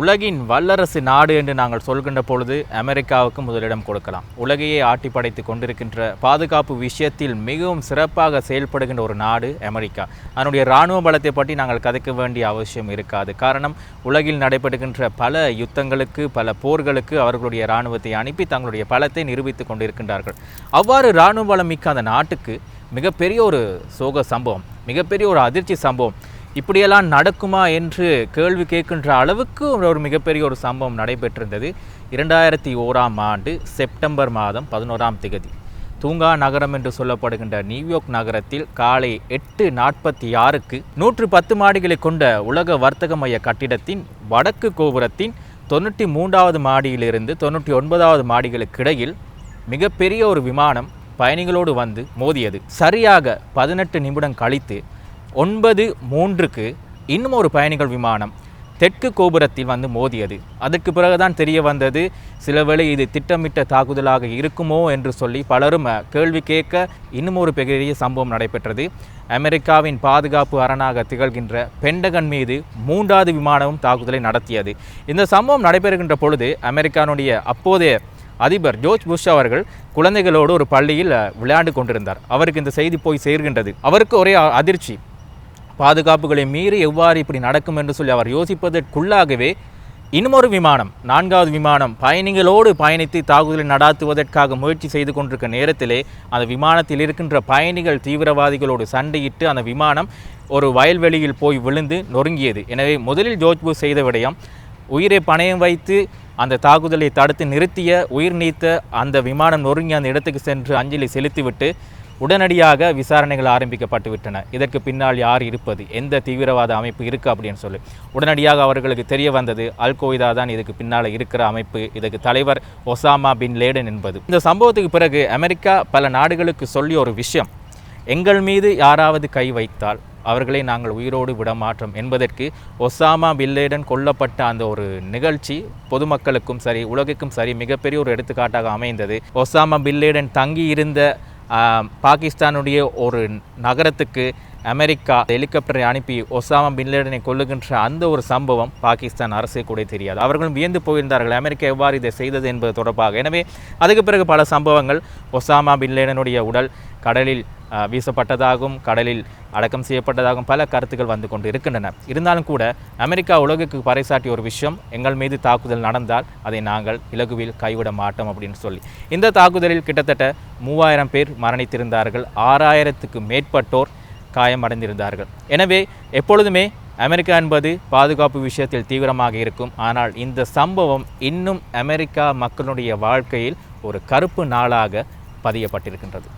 உலகின் வல்லரசு நாடு என்று நாங்கள் சொல்கின்ற பொழுது அமெரிக்காவுக்கு முதலிடம் கொடுக்கலாம். உலகையே ஆட்டி படைத்து கொண்டிருக்கின்ற பாதுகாப்பு விஷயத்தில் மிகவும் சிறப்பாக செயல்படுகின்ற ஒரு நாடு அமெரிக்கா. அதனுடைய இராணுவ பலத்தை பற்றி நாங்கள் கதைக்க வேண்டிய அவசியம் இருக்காது. காரணம் உலகில் நடைபெறுகின்ற பல யுத்தங்களுக்கு பல போர்களுக்கு அவர்களுடைய இராணுவத்தை அனுப்பி தங்களுடைய பலத்தை நிரூபித்து கொண்டிருக்கின்றார்கள். அவ்வாறு இராணுவ பலம் மிக்க அந்த நாட்டுக்கு மிகப்பெரிய ஒரு சோக சம்பவம் மிகப்பெரிய ஒரு அதிர்ச்சி சம்பவம் இப்படியெல்லாம் நடக்குமா என்று கேள்வி கேட்கின்ற அளவுக்கு ஒரு மிகப்பெரிய ஒரு சம்பவம் நடைபெற்றிருந்தது. இரண்டாயிரத்தி ஓராம் ஆண்டு செப்டம்பர் மாதம் பதினோராம் திகதி தூங்கா நகரம் என்று சொல்லப்படுகின்ற நியூயார்க் நகரத்தில் காலை எட்டு நாற்பத்தி ஆறுக்கு நூற்று பத்து மாடிகளை கொண்ட உலக வர்த்தக மைய கட்டிடத்தின் வடக்கு கோபுரத்தின் தொண்ணூற்றி மூன்றாவது மாடியிலிருந்து தொண்ணூற்றி ஒன்பதாவது மாடிகளுக்கு இடையில் மிகப்பெரிய ஒரு விமானம் பயணிகளோடு வந்து மோதியது. சரியாக பதினெட்டு நிமிடம் கழித்து ஒன்பது மூன்றுக்கு இன்னும் ஒரு பயணிகள் விமானம் தெற்கு கோபுரத்தில் வந்து மோதியது. அதற்கு பிறகுதான் தெரிய வந்தது சிலவேளை இது திட்டமிட்ட தாக்குதலாக இருக்குமோ? என்று சொல்லி பலரும் கேள்வி கேட்க இன்னும் ஒரு பெரிய சம்பவம் நடைபெற்றது. அமெரிக்காவின் பாதுகாப்பு அரணாக திகழ்கின்ற பெண்டகன் மீது மூன்றாவது விமானமும் தாக்குதலை நடத்தியது. இந்த சம்பவம் நடைபெறுகின்ற பொழுது அமெரிக்கானுடைய அப்போதைய அதிபர் ஜோர்ஜ் புஷ் அவர்கள் குழந்தைகளோடு ஒரு பள்ளியில் விளையாண்டு கொண்டிருந்தார். அவருக்கு இந்த செய்தி போய் சேர்கின்றது. அவருக்கு ஒரே அதிர்ச்சி. பாதுகாப்புகளை மீறி எவ்வாறு இப்படி நடக்கும் என்று சொல்லி அவர் யோசிப்பதற்குள்ளாகவே இன்னுமொரு விமானம் நான்காவது விமானம் பயணிகளோடு பயணித்து தாக்குதலை நடாத்துவதற்காக முயற்சி செய்து கொண்டிருக்க நேரத்திலே அந்த விமானத்தில் இருக்கின்ற பயணிகள் தீவிரவாதிகளோடு சண்டையிட்டு அந்த விமானம் ஒரு வயல்வெளியில் போய் விழுந்து நொறுங்கியது. எனவே முதலில் ஜோஜ்பூர் செய்த விடயம் உயிரை பணயம் வைத்து அந்த தாக்குதலை தடுத்து நிறுத்திய உயிர் நீத்த அந்த விமானம் நொறுங்கி அந்த இடத்துக்கு சென்று அஞ்சலி செலுத்திவிட்டு உடனடியாக விசாரணைகள் ஆரம்பிக்கப்பட்டு விட்டன இதற்கு பின்னால் யார் இருப்பது? எந்த தீவிரவாத அமைப்பு இருக்குது அப்படின்னு சொல்லி. உடனடியாக அவர்களுக்கு தெரிய வந்தது அல் கொய்தா தான் இதுக்கு பின்னால் இருக்கிற அமைப்பு. இதுக்கு தலைவர் ஒசாமா பின் லேடன் என்பது. இந்த சம்பவத்துக்கு பிறகு அமெரிக்கா பல நாடுகளுக்கு சொல்லிய ஒரு விஷயம். எங்கள் மீது யாராவது கை வைத்தால் அவர்களை நாங்கள் உயிரோடு விடமாட்டோம் என்பதற்கு ஒசாமா பில்லேடன் கொல்லப்பட்ட அந்த ஒரு நிகழ்ச்சி பொதுமக்களுக்கும் சரி உலகுக்கும் சரி மிகப்பெரிய ஒரு எடுத்துக்காட்டாக அமைந்தது. ஒசாமா பில்லேடன் தங்கி இருந்த பாகிஸ்தானுடைய ஒரு நகரத்துக்கு அமெரிக்கா ஹெலிகாப்டரை அனுப்பி ஒசாமா பின்லேடனை கொல்லுகின்ற அந்த ஒரு சம்பவம் பாகிஸ்தான் அரசு கூட தெரியாது. அவர்களும் வியந்து போயிருந்தார்கள் அமெரிக்கா எவ்வாறு இதை செய்தது என்பது தொடர்பாக. எனவே அதுக்கு பிறகு பல சம்பவங்கள். ஒசாமா பின்லேடனுடைய உடல் கடலில் வீசப்பட்டதாகவும் கடலில் அடக்கம் செய்யப்பட்டதாகவும் பல கருத்துக்கள் வந்து கொண்டு இருக்கின்றன. இருந்தாலும் கூட அமெரிக்கா உலகுக்கு பறைசாட்டிய ஒரு விஷயம் எங்கள் மீது தாக்குதல் நடந்தால் அதை நாங்கள் இலகுவில் கைவிட மாட்டோம் அப்படின்னு சொல்லி. இந்த தாக்குதலில் கிட்டத்தட்ட மூவாயிரம் பேர் மரணித்திருந்தார்கள். ஆறாயிரத்துக்கு மேற்பட்டோர் காயமடைந்திருந்தார்கள். எனவே எப்பொழுதுமே அமெரிக்கா என்பது பாதுகாப்பு விஷயத்தில் தீவிரமாக இருக்கும். ஆனால் இந்த சம்பவம் இன்னும் அமெரிக்கா மக்களுடைய வாழ்க்கையில் ஒரு கருப்பு நாளாக பதியப்பட்டிருக்கின்றது.